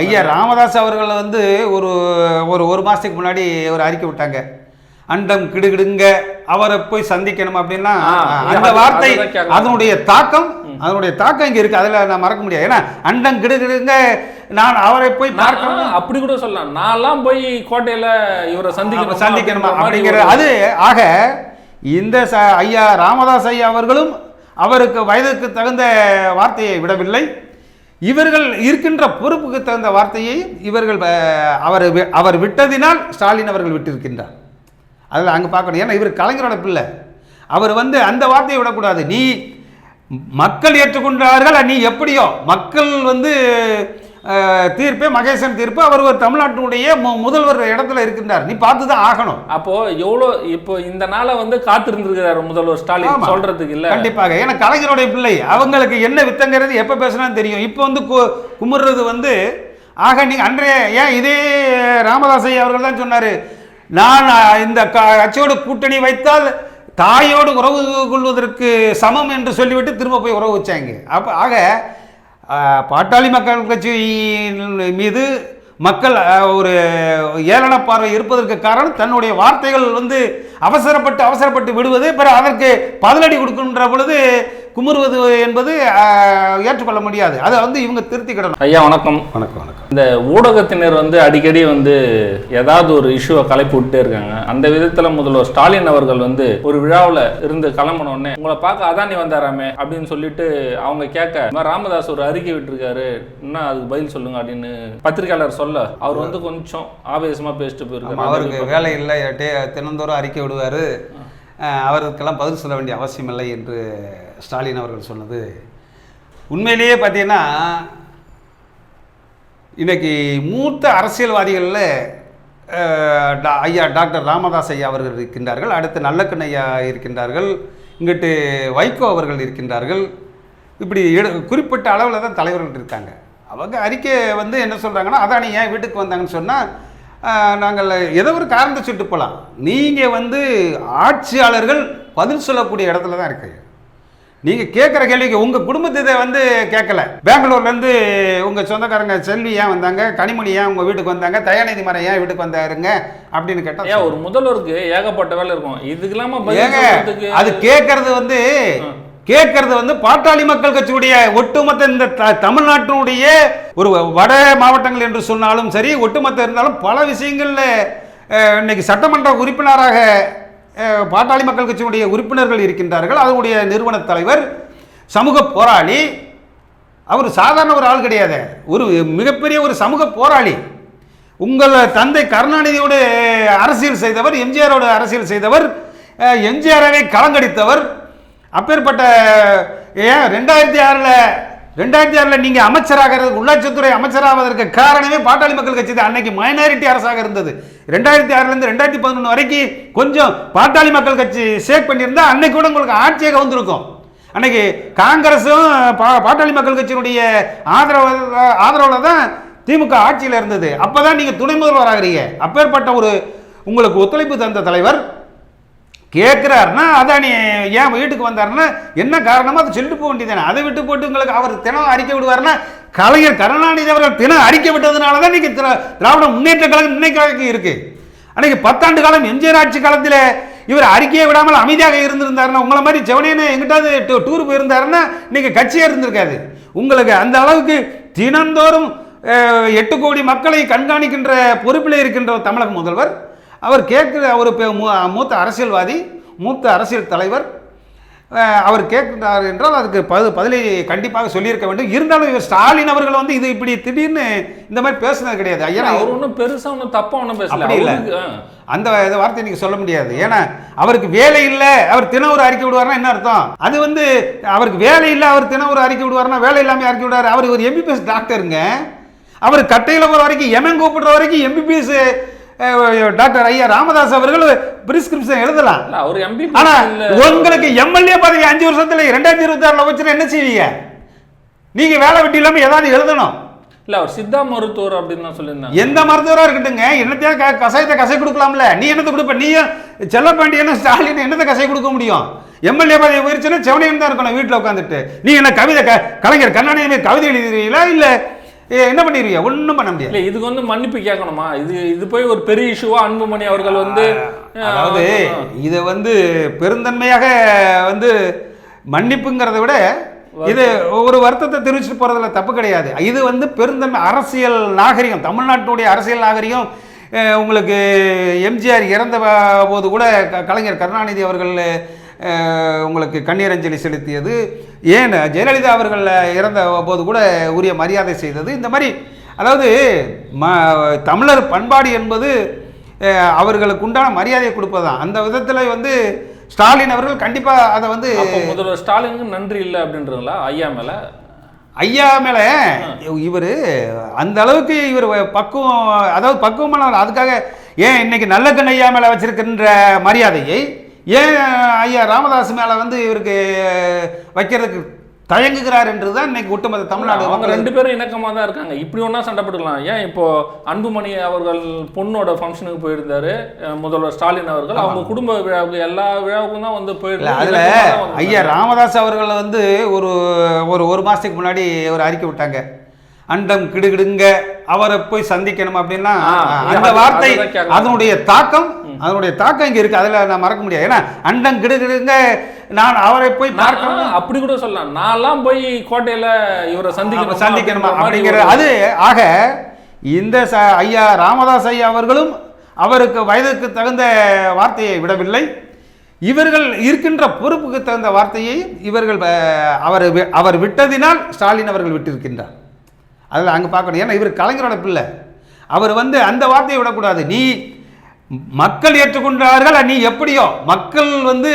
ஐயா ராமதாஸ் அவர்கள் வந்து ஒரு ஒரு ஒரு மாதத்துக்கு முன்னாடி ஒரு அறிக்கை விட்டாங்க. அண்டம் கிடுகிடுங்க அவரை போய் சந்திக்கணும் அப்படின்னா அந்த வார்த்தை. அதனுடைய தாக்கம் அதனுடைய தாக்கம் இங்க இருக்கு அதில் நான் மறக்க முடியாது. ஏன்னா அண்டம் கிடுகிடுங்க நான் அவரை போய் பார்க்கணும். அப்படி கூட சொல்லலாம். நான்லாம் போய் கோட்டையில இவரை சந்திக்கணும் சந்திக்கணுமா அப்படிங்கிற அது ஆக இந்த ச ஐயா ராமதாஸ் ஐயா அவர்களும் அவருக்கு வயதுக்கு தகுந்த வார்த்தையை விடவில்லை. இவர்கள் இருக்கின்ற பொறுப்புக்கு தகுந்த வார்த்தையை இவர்கள் அவர் அவர் விட்டதினால் ஸ்டாலின் அவர்கள் விட்டிருக்கின்றார். அதில் அங்கே பார்க்கணும். ஏன்னா இவர் கலைஞரோட பிள்ளை. அவர் வந்து அந்த வார்த்தையை விடக்கூடாது. நீ மக்கள் ஏற்றுக்கொண்டார்கள் நீ எப்படியோ? மக்கள் வந்து தீர்ப்பே மகேசன் தீர்ப்பு அவர் ஒரு தமிழ்நாட்டினுடைய முதல்வர் இடத்துல இருக்கின்றார். நீ பார்த்து தான் ஆகணும். அப்போ எவ்வளோ இப்போ இந்த நாளை வந்து காத்திருந்திருக்கிறாரு முதல்வர் ஸ்டாலின். சொல்றதுக்கு இல்ல? கண்டிப்பாக. ஏன்னா கலைஞருடைய பிள்ளை. அவங்களுக்கு என்ன வித்தங்கிறது எப்போ பேசினாலும் தெரியும். இப்போ வந்து குமுறுறது வந்து ஆக நீங்க அன்றைய ஏன் இதே ராமதாஸ் ஐயா அவர்கள் தான் சொன்னாரு நான் இந்த கட்சியோடு கூட்டணி வைத்தால் தாயோடு உறவு கொள்வதற்கு சமம் என்று சொல்லிவிட்டு திரும்ப போய் உறவு வச்சாங்க. அப்போ ஆக பாட்டாளி மக்கள் கட்சி மீது மக்கள் ஒரு ஏளன பார்வை இருப்பதற்கு காரணம் தன்னுடைய வார்த்தைகள் வந்து அவசரப்பட்டு அவசரப்பட்டு விடுவது பிற அதற்கு பதிலடி கொடுக்கின்ற பொழுது குமுறுவது என்பது ஏற்றுக்கொள்ள முடியாது. அதை வந்து இவங்க திருத்திக்கிடணும். ஐயா வணக்கம். வணக்கம் வணக்கம். இந்த ஊடகத்தினர் வந்து அடிக்கடி வந்து ஏதாவது ஒரு இஷ்யூவை கலைப்பு விட்டே இருக்காங்க. அந்த விதத்துல முதல்வர் ஸ்டாலின் அவர்கள் வந்து ஒரு விழாவில் இருந்து கிளம்பின உடனே உங்களை பார்க்க அதானி வந்தாராமே? அப்படின்னு சொல்லிட்டு அவங்க கேட்க "இந்த மாதிரி ராமதாஸ் ஒரு அறிக்கை விட்டுருக்காரு. என்ன அதுக்கு பதில் சொல்லுங்க? அப்படின்னு பத்திரிகையாளர் சொல்ல அவர் வந்து கொஞ்சம் ஆவேசமா பேசிட்டு ஆமா, அவருக்கு போயிருக்காரு வேலை இல்லை தினந்தோறும் அறிக்கை விடுவார். அவருக்கெல்லாம் பதில் சொல்ல வேண்டிய அவசியம் இல்லை என்று ஸ்டாலின் அவர்கள் சொன்னது. உண்மையிலேயே பார்த்தீங்கன்னா இன்றைக்கி மூத்த அரசியல்வாதிகளில் டா- ஐயா டாக்டர் ராமதாஸ் ஐயா அவர்கள் இருக்கின்றார்கள். அடுத்து நல்லக்கண் ஐயா இருக்கின்றார்கள். இங்கிட்டு வைகோ அவர்கள் இருக்கின்றார்கள். இப்படி எடு குறிப்பிட்ட அளவில் தான் தலைவர்கள் இருக்காங்க. அவங்க அறிக்கை வந்து என்ன சொல்கிறாங்கன்னா அதானி ஏன் வீட்டுக்கு வந்தாங்கன்னு சொன்னால் நாங்கள் ஏதோ ஒரு காரணத்தை சொல்லிட்டு போகலாம் நீங்கள் வந்து ஆட்சியாளர்கள் பதில் சொல்லக்கூடிய இடத்துல தான் இருக்கு நீங்கள் கேட்குற கேள்விக்கு உங்கள் குடும்பத்தை இதை வந்து கேட்கல பெங்களூர்லேருந்து உங்கள் சொந்தக்காரங்க செல்வி ஏன் வந்தாங்க? கனிமொழி ஏன் உங்கள் வீட்டுக்கு வந்தாங்க? தயாநிதி மரம் ஏன் வீட்டுக்கு வந்தாருங்க? அப்படின்னு ஏன் கேட்டால் ஒரு முதல்வருக்கு ஏகப்பட்ட வேலை இருக்கும். இதுக்கு இல்லாம பதில் ஏங்க சொல்றதுக்கு அது கேட்கறது வந்து கேட்கறது வந்து பாட்டாளி மக்கள் கட்சியுடைய ஒட்டுமொத்த இந்த த- தமிழ்நாட்டினுடைய ஒரு வட மாவட்டங்கள் என்று சொன்னாலும் சரி ஒட்டுமொத்த இருந்தாலும் பல விஷயங்கள்ல இன்னைக்கு சட்டமன்ற உறுப்பினராக பாட்டாளி மக்கள் கட்சியுடைய உறுப்பினர்கள் இருக்கின்றார்கள். அதனுடைய நிறுவன தலைவர் சமூக போராளி. அவர் சாதாரண ஒரு ஆள் கிடையாது. ஒரு மிகப்பெரிய ஒரு சமூக போராளி. உங்கள் தந்தை கருணாநிதியோடு அரசியல் செய்தவர் எம்ஜிஆரோடு அரசியல் செய்தவர் அஹ், களங்கடித்தவர் அப்பேற்பட்ட ஏன் ரெண்டாயிரத்தி ஆறில் ரெண்டாயிரத்தி ஆறில் நீங்கள் அமைச்சராகிறது உள்ளாட்சித்துறை அமைச்சராவதற்கு காரணமே பாட்டாளி மக்கள் கட்சி தான். அன்னைக்கு மைனாரிட்டி அரசாக இருந்தது. ரெண்டாயிரத்தி ஆறுலேருந்து ரெண்டாயிரத்தி பதினொன்று வரைக்கும் கொஞ்சம் பாட்டாளி மக்கள் கட்சி ஷேக் பண்ணியிருந்தா அன்னைக்கு கூட உங்களுக்கு ஆட்சியாக வந்திருக்கும் அன்னைக்கு காங்கிரஸும் பா பாட்டாளி மக்கள் கட்சியினுடைய ஆதரவு ஆதரவில் தான் திமுக ஆட்சியில் இருந்தது. அப்போ தான் நீங்கள் துணை முதல்வர் ஆகிறீங்க அப்பேற்பட்ட ஒரு உங்களுக்கு ஒத்துழைப்பு தந்த தலைவர் கேட்குறாருன்னா அதானி ஏன் வீட்டுக்கு வந்தாருன்னா என்ன காரணமோ அதை சொல்லிட்டு போக வேண்டியதானே அதை விட்டு போட்டு உங்களுக்கு அவர் தினம் அறிக்கை விடுவாருன்னா கலைஞர் கருணாநிதி அவர்கள் தினம் அறிக்கை விட்டதுனால தான் இன்னைக்கு திராவிட முன்னேற்ற கழகம் இன்னைக்கு வரைக்கும் இருக்கு. அன்னைக்கு பத்தாண்டு காலம் எம்ஜிஆர் ஆட்சி காலத்தில் இவர் அறிக்கையை விடாமல் அமைதியாக இருந்திருந்தாருன்னா உங்களை மாதிரி ஜெவனேன்னு எங்கிட்டாவது டூ- டூர் போயிருந்தாருன்னா இன்னைக்கு கட்சியே இருந்திருக்காது. உங்களுக்கு அந்த அளவுக்கு தினந்தோறும் எட்டு கோடி மக்களை கண்காணிக்கின்ற பொறுப்பில் இருக்கின்ற தமிழக முதல்வர் அவர் கேட்குற அவர் மூத்த அரசியல்வாதி மூத்த அரசியல் தலைவர் அவர் கேட்கிறார் என்றால் அதுக்கு பது பதிலை கண்டிப்பாக சொல்லியிருக்க வேண்டும். இருந்தாலும் இவர் ஸ்டாலின் அவர்கள் வந்து இது இப்படி திடீர்னு இந்த மாதிரி பேசுனது கிடையாது. ஐயா அவர் ஒன்றும் பெருசா ஒன்றும் தப்பா ஒன்றும் பேசல. இல்ல. அந்த வார்த்தை நீங்க சொல்ல முடியாது. ஏன்னா அவருக்கு வேலை இல்லை அவர் தினம் ஒரு அறிக்கை விடுவார்னா என்ன அர்த்தம்? அது வந்து அவருக்கு வேலை இல்லை அவர் தினம் ஒரு அறிக்கை விடுவார்னா வேலை இல்லாமல் அறிக்கை விடுவார் அவர் ஒரு எம்பிபிஎஸ் டாக்டருங்க அவர் கட்டையில் போகிற வரைக்கும் எமன் கூப்பிடுற வரைக்கும் எம்பிபிஎஸ் டாக்டர் ஐயா ராமதாஸ் அவர்கள் பிரிஸ்கிரிப்ஷன் எழுதலாம். அவர் எம்பி ஆனா இல்ல. உங்களுக்கு எம்எல்ஏ பதவி அஞ்சு வருஷத்துல ரெண்டாயிரத்தி இருபத்தி ஆறுல வச்சுன்னா என்ன செய்வீங்க? நீங்க வேலை வெட்டி இல்லாம ஏதாவது எழுதணும். இல்ல அவர் சித்தா மருத்துவர் அப்படின்னு தான் சொல்லியிருந்தாங்க. எந்த மருத்துவராக இருக்கட்டுங்க என்னத்தையா க கசாயத்தை கசை கொடுக்கலாம்ல? நீ என்னத்தை கொடுப்ப? நீயும் செல்லப்பாண்டியனும் ஸ்டாலின் என்னத்தை கசை கொடுக்க முடியும்? எம்எல்ஏ பதவி போயிருச்சுன்னா செவனையும் தான் இருக்கணும் வீட்டில் உட்காந்துட்டு நீ என்ன கவிதை க கலைஞர் கருணாநிதி கவிதை எழுதுறீங்களா இல்லை என்ன பண்ணிடுவீங்க ஒன்றும் பண்ண முடியாது. இல்ல இதுக்கு வந்து மன்னிப்பு கேட்கணுமா? இது இது போய் ஒரு பெரிய இஷ்யூவா அன்புமணி அவர்கள் வந்து அதாவது இதை வந்து பெருந்தன்மையாக வந்து மன்னிப்புங்கிறத விட இது ஒரு வருத்தத்தை தெரிவிச்சுட்டு போறதுல தப்பு கிடையாது. இது வந்து பெருந்தன்மை அரசியல் நாகரிகம் தமிழ்நாட்டினுடைய அரசியல் நாகரிகம் உங்களுக்கு எம்ஜிஆர் இறந்த போது கூட க- கலைஞர் கருணாநிதி அவர்கள் உங்களுக்கு கண்ணீரஞ்சலி செலுத்தியது. ஏன் ஜெயலலிதா அவர்கள் இறந்த போது கூட உரிய மரியாதை செய்தது. இந்த மாதிரி அதாவது ம தமிழர் பண்பாடு என்பது அவர்களுக்கு உண்டான மரியாதையை கொடுப்பதுதான். அந்த விதத்தில் வந்து ஸ்டாலின் அவர்கள் கண்டிப்பாக அதை வந்து முதல்வர் ஸ்டாலினுக்கு நன்றி இல்லை அப்படின்றீங்களா ஐயா மேல? ஐயா மேல? இவர் அந்த அளவுக்கு இவர் பக்குவம் அதாவது பக்குவமானவர் அதுக்காக ஏன் இன்னைக்கு நல்ல கண் ஐயா மேல வச்சிருக்கின்ற மரியாதையை ஏன் ஐயா ராமதாஸ் மேல வந்து இவருக்கு வைக்கிறதுக்கு தயங்குகிறார் என்றுதான் இன்னைக்கு ஒட்டுமொத்த தமிழ்நாடு அவங்க ரெண்டு பேரும் இணக்கமா தான் இருக்காங்க. இப்படி ஒன்றா சண்டை போட்டுக்கலாம். ஏன் இப்போ அன்புமணி அவர்கள் பொண்ணோட ஃபங்க்ஷனுக்கு போயிருந்தாரு முதல்வர் ஸ்டாலின் அவர்கள். அவங்க குடும்ப விழாவுக்கு எல்லா விழாவுக்கும் தான் வந்து போயிருந்தாரு. அதுல தான். ஐயா ராமதாஸ் அவர்கள் வந்து ஒரு ஒரு ஒரு மாசத்துக்கு முன்னாடி ஒரு அறிக்கை விட்டாங்க. அண்டம் கிடுகிடுங்க அவரை போய் சந்திக்கணும் அப்படின்னா அந்த வார்த்தை. அதனுடைய தாக்கம் அதனுடைய தாக்கம் இங்க இருக்கு அதுல நான் மறக்க முடியாது. ஏன்னா அண்டம் கிடுகிடுங்க நான் அவரை போய் பார்க்கணும். அப்படி கூட சொல்லலாம். நான்லாம் போய் கோட்டையில இவரை சந்திக்கணும் சந்திக்கணுமா அப்படிங்கிற அது ஆக இந்த ஐயா ராமதாஸ் ஐயா அவர்களும் அவருக்கு வயதுக்கு தகுந்த வார்த்தையை விடவில்லை. இவர்கள் இருக்கின்ற பொறுப்புக்கு தகுந்த வார்த்தையை இவர்கள் அவர் அவர் விட்டதினால் ஸ்டாலின் அவர்கள் விட்டிருக்கின்றார். அதில் அங்கே பார்க்கணும். ஏன்னா இவர் கலைஞரோட பிள்ளை. அவர் வந்து அந்த வார்த்தையை விடக்கூடாது. நீ மக்கள் ஏற்றுக்கொண்டார்கள் நீ எப்படியோ? மக்கள் வந்து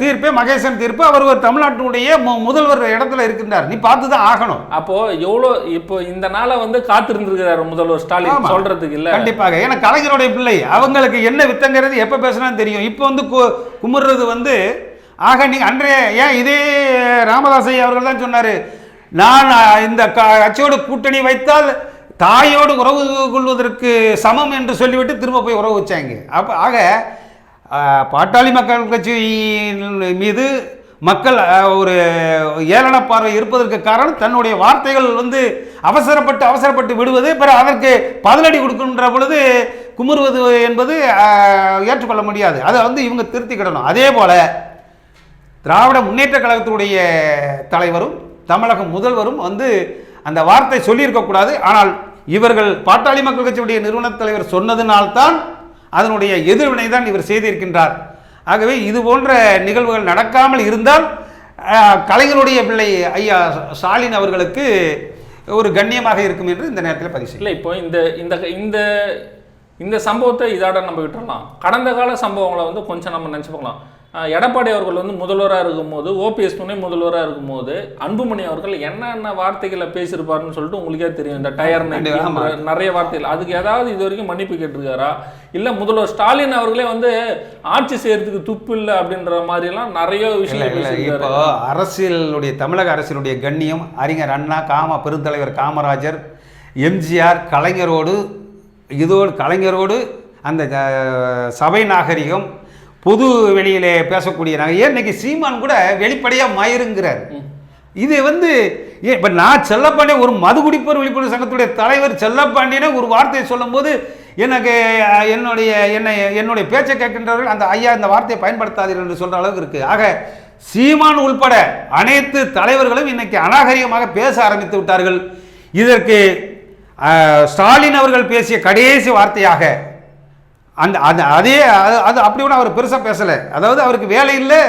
தீர்ப்பே மகேசன் தீர்ப்பு அவர் ஒரு தமிழ்நாட்டினுடைய முதல்வர் இடத்துல இருக்கின்றார். நீ பார்த்து தான் ஆகணும். அப்போ எவ்வளோ இப்போ இந்த நாளை வந்து காத்திருந்திருக்கிறாரு முதல்வர் ஸ்டாலின். சொல்றதுக்கு இல்ல? கண்டிப்பாக. ஏன்னா கலைஞருடைய பிள்ளை. அவங்களுக்கு என்ன வித்தங்கிறது எப்போ பேசினாலும் தெரியும். இப்போ வந்து குமுறுறது வந்து ஆக நீங்க அன்றைய ஏன் இதே ராமதாசை அவர்கள் தான் சொன்னாரு நான் இந்த க- கட்சியோடு கூட்டணி வைத்தால் தாயோடு உறவு கொள்வதற்கு சமம் என்று சொல்லிவிட்டு திரும்ப போய் உறவு வச்சாங்க. அப்போ ஆக பாட்டாளி மக்கள் கட்சி மீது மக்கள் ஒரு ஏளன பார்வை இருப்பதற்கு காரணம் தன்னுடைய வார்த்தைகள் வந்து அவசரப்பட்டு அவசரப்பட்டு விடுவது பிறகு அதற்கு பதிலடி கொடுக்கின்ற பொழுது குமுறுவது என்பது ஏற்றுக்கொள்ள முடியாது. அதை வந்து இவங்க திருத்திக்கிடணும். அதே போல் திராவிட முன்னேற்ற கழகத்தினுடைய தலைவரும் தமிழக முதல்வரும் வந்து அந்த வார்த்தை சொல்லியிருக்கக்கூடாது ஆனால் இவர்கள் பாட்டாளி மக்கள் கட்சியுடைய நிறுவனத் தலைவர் சொன்னதினால்தான் அதனுடைய எதிர்வினை தான் இவர் செய்திருக்கின்றார். ஆகவே இது போன்ற நிகழ்வுகள் நடக்காமல் இருந்தால் கலைஞருடைய பிள்ளை ஐயா ஸ்டாலின் அவர்களுக்கு ஒரு கண்ணியமாக இருக்கும் என்று இந்த நேரத்தில் பதிவு இல்லை இப்போ இந்த இந்த இந்த இந்த சம்பவத்தை இதோட நம்ம விட்டுறலாம். கடந்த கால சம்பவங்களை வந்து கொஞ்சம் நம்ம நினச்சி பார்க்கலாம். எடப்பாடி அவர்கள் வந்து முதல்வராக இருக்கும்போது ஓபிஎஸ் துணை முதல்வராக இருக்கும்போது அன்புமணி அவர்கள் என்னென்ன வார்த்தைகளை பேசியிருப்பாருன்னு சொல்லிட்டு உங்களுக்கே தெரியும். இந்த டயர். நிறைய வார்த்தைகள். அதுக்கு ஏதாவது இது வரைக்கும் மன்னிப்பு கேட்டிருக்காரா? இல்ல முதல்வர் ஸ்டாலின் அவர்களே வந்து ஆட்சி செய்யறதுக்கு துப்பு இல்லை அப்படின்ற மாதிரிலாம் நிறைய விஷயம் இப்போ அரசியலுடைய தமிழக அரசியலுடைய கண்ணியம் அறிஞர் அண்ணா காம பெருந்தலைவர் காமராஜர் எம்ஜிஆர் கலைஞரோடு இதோடு கலைஞரோடு அந்த சபை நாகரிகம் பொது வெளியிலே பேசக்கூடிய நாங்கள் ஏன் இன்னைக்கு சீமான் கூட வெளிப்படையாக மயிருங்கிறார். இது வந்து ஏன் இப்போ நான் செல்லப்பாண்டி ஒரு மது குடிப்போர் விழிப்புணர்வு சங்கத்துடைய தலைவர் செல்லப்பாண்டியனே ஒரு வார்த்தையை சொல்லும்போது எனக்கு என்னுடைய என்னை என்னுடைய பேச்சை கேட்கின்றவர்கள் அந்த ஐயா இந்த வார்த்தையை பயன்படுத்தாதீர்கள் என்று சொல்ற அளவுக்கு இருக்கு. ஆக சீமான் உள்பட அனைத்து தலைவர்களும் இன்னைக்கு அநாகரிகமாக பேச ஆரம்பித்து விட்டார்கள். இதற்கு ஸ்டாலின் அவர்கள் பேசிய கடைசி வார்த்தையாக அந்த அந்த அதே அது அது அப்படி கூட அவர் பெருசாக பேசலை. அதாவது அவருக்கு வேலை இல்லை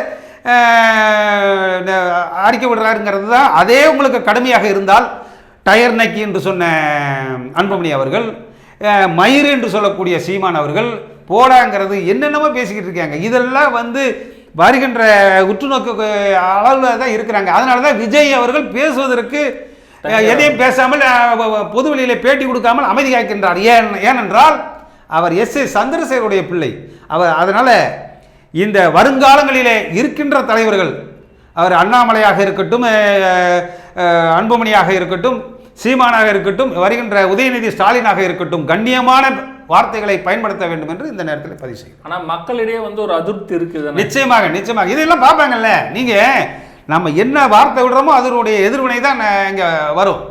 அறிக்கை விடுறாருங்கிறது தான் அதே உங்களுக்கு கடுமையாக இருந்தால் டயர் நக்கி என்று சொன்ன அன்புமணி அவர்கள் மயிர் என்று சொல்லக்கூடிய சீமான் அவர்கள் போடாங்கிறது என்னென்னமோ பேசிக்கிட்டு இருக்காங்க. இதெல்லாம் வந்து வருகின்ற உற்றுநோக்கு அளவில் தான் இருக்கிறாங்க. அதனால தான் விஜய் அவர்கள் பேசுவதற்கு எதையும் பேசாமல் அஹ், வ- வ- பொது வெளியிலே பேட்டி கொடுக்காமல் அமைதி காக்கின்றார் ஏன் ஏனென்றால் அவர் எஸ் ஏ சந்திரசேகருடைய பிள்ளை. அவர் அதனால் இந்த வருங்காலங்களிலே இருக்கின்ற தலைவர்கள் அவர் அண்ணாமலையாக இருக்கட்டும் அன்புமணியாக இருக்கட்டும் சீமானாக இருக்கட்டும் வருகின்ற உதயநிதி ஸ்டாலினாக இருக்கட்டும் கண்ணியமான வார்த்தைகளை பயன்படுத்த வேண்டும் என்று இந்த நேரத்தில் பதிவு செய்யும் ஆனா மக்களிடையே வந்து ஒரு அதிருப்தி இருக்குது நிச்சயமாக நிச்சயமாக. இதெல்லாம் பார்ப்பாங்கல்ல நீங்க நம்ம என்ன வார்த்தை விடுறோமோ அதனுடைய எதிர்வினை தான் இங்கே வரும்.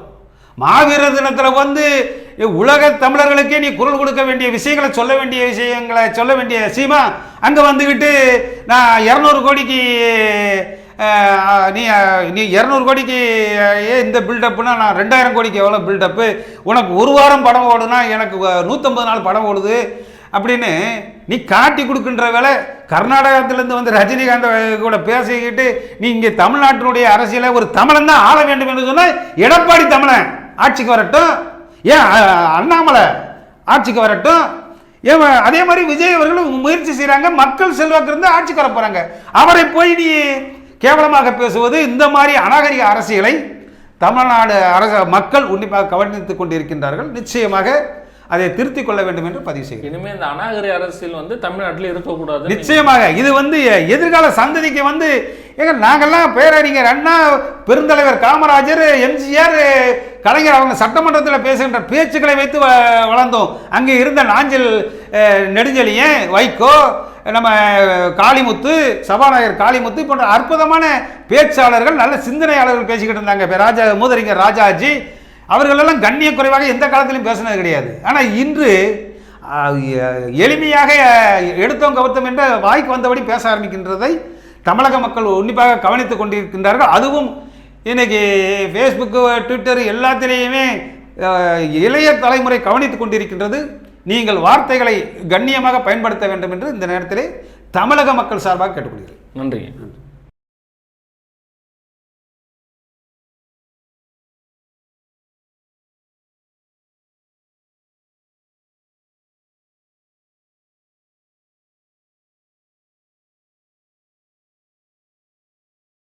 மாவீர தினத்தில் வந்து உலக தமிழர்களுக்கே நீ குரல் கொடுக்க வேண்டிய விஷயங்களை சொல்ல வேண்டிய விஷயங்களை சொல்ல வேண்டிய சீமா அங்கே வந்துக்கிட்டு நான் இரநூறு கோடிக்கு நீ நீ இரநூறு கோடிக்கு ஏ இந்த பில்டப்புனா நான் ரெண்டாயிரம் கோடிக்கு எவ்வளோ பில்டப்பு உனக்கு ஒரு வாரம் படம் ஓடுனா எனக்கு நூற்றம்பது நாள் படம் ஓடுது. அப்படின்னு நீ காட்டி கொடுக்குன்ற வேலை கர்நாடகத்திலேருந்து வந்து ரஜினிகாந்த் கூட பேசிக்கிட்டு நீ இங்கே தமிழ்நாட்டினுடைய அரசியலை ஒரு தமிழன் தான் ஆள வேண்டும் என்று சொன்னால் எடப்பாடி தமிழன். ஆட்சிக்கு வரட்டும். ஏன் அண்ணாமலை ஆட்சிக்கு வரட்டும். ஏன் அதே மாதிரி விஜய் அவர்களும் முயற்சி செய்கிறாங்க மக்கள் செல்வாக்கு இருந்து ஆட்சிக்கு வர போகிறாங்க அவரை போய் நீ கேவலமாக பேசுவது இந்த மாதிரி அநாகரிக அரசியலை தமிழ்நாடு அரச மக்கள் உன்னிப்பாக கவனித்துக் கொண்டிருக்கின்றார்கள். நிச்சயமாக அதை திருத்திக் கொள்ள வேண்டும் என்று பதிவு செய்கிறேன். இனிமே இந்த அநாகரி அரசியல் வந்து தமிழ்நாட்டில் இருக்கக்கூடாது நிச்சயமாக. இது வந்து எதிர்கால சந்ததிக்கு வந்து ஏங்க நாங்கெல்லாம் பேரறிஞர் அண்ணா பெருந்தலைவர் காமராஜர் எம்ஜிஆர் கலைஞர் அவங்க சட்டமன்றத்தில் பேசுகின்ற பேச்சுக்களை வைத்து வ- வளர்ந்தோம். அங்கே இருந்த நாஞ்சல் அஹ், நெடுஞ்செழியன் வைகோ நம்ம காளிமுத்து சபாநாயகர் காளிமுத்து போன்ற அற்புதமான பேச்சாளர்கள் நல்ல சிந்தனையாளர்கள் பேசிக்கிட்டு இருந்தாங்க. இப்போ ராஜா மூதறிஞர் ராஜாஜி அவர்களெல்லாம் கண்ணிய குறைவாக எந்த காலத்திலும் பேசினது கிடையாது. ஆனால் இன்று எளிமையாக எடுத்தோம் கவுத்தம் என்ற வாய்க்கு வந்தபடி பேச ஆரம்பிக்கின்றதை தமிழக மக்கள் உன்னிப்பாக கவனித்துக் கொண்டிருக்கின்றார்கள். அதுவும் இன்னைக்கு ஃபேஸ்புக்கு ட்விட்டர் எல்லாத்திலேயுமே இளைய தலைமுறை கவனித்துக் கொண்டிருக்கின்றது. நீங்கள் வார்த்தைகளை கண்ணியமாக பயன்படுத்த வேண்டும் என்று இந்த நேரத்திலே தமிழக மக்கள் சார்பாக கேட்டுக்கொள்கிறேன். நன்றி.